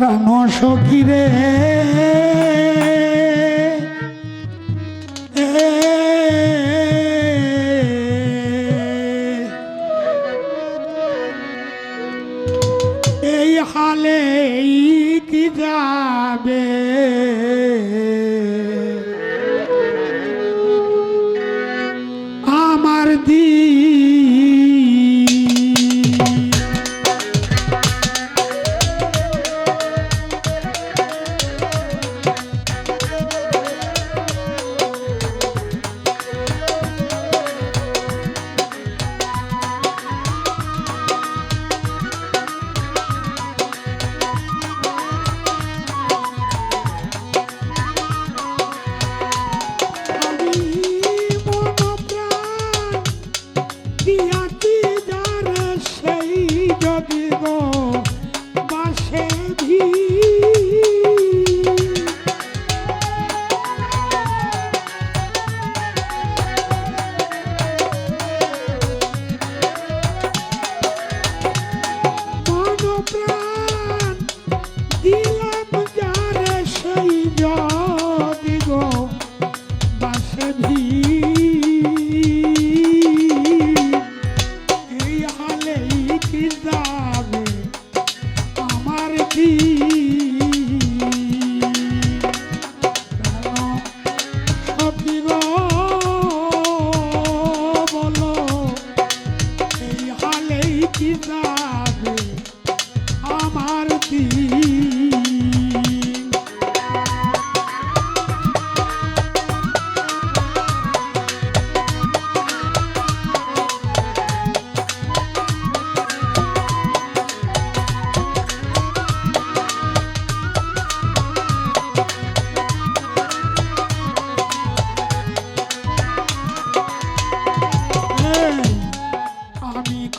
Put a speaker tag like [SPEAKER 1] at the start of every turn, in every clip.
[SPEAKER 1] প্রাণ সখিরে এই হালে কি যাবে?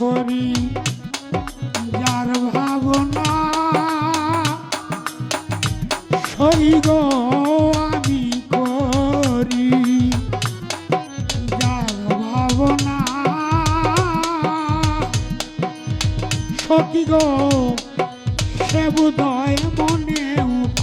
[SPEAKER 1] করি যার ভাবনা সই গো আমি করি। যার ভাবনা সখী গো সে মনে উখ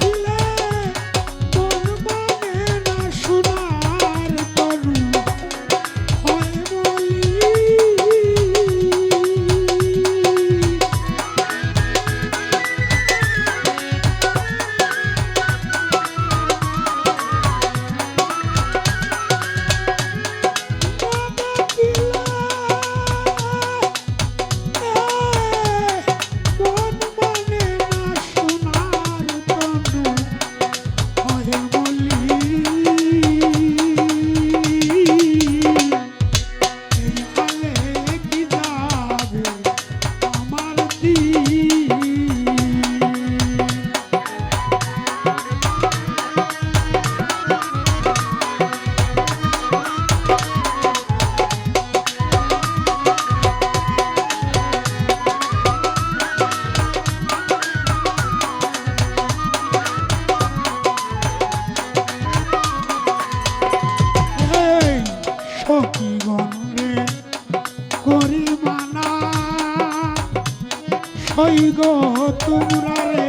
[SPEAKER 1] do কি গন্ধে করি মানা সৈগ তোমরা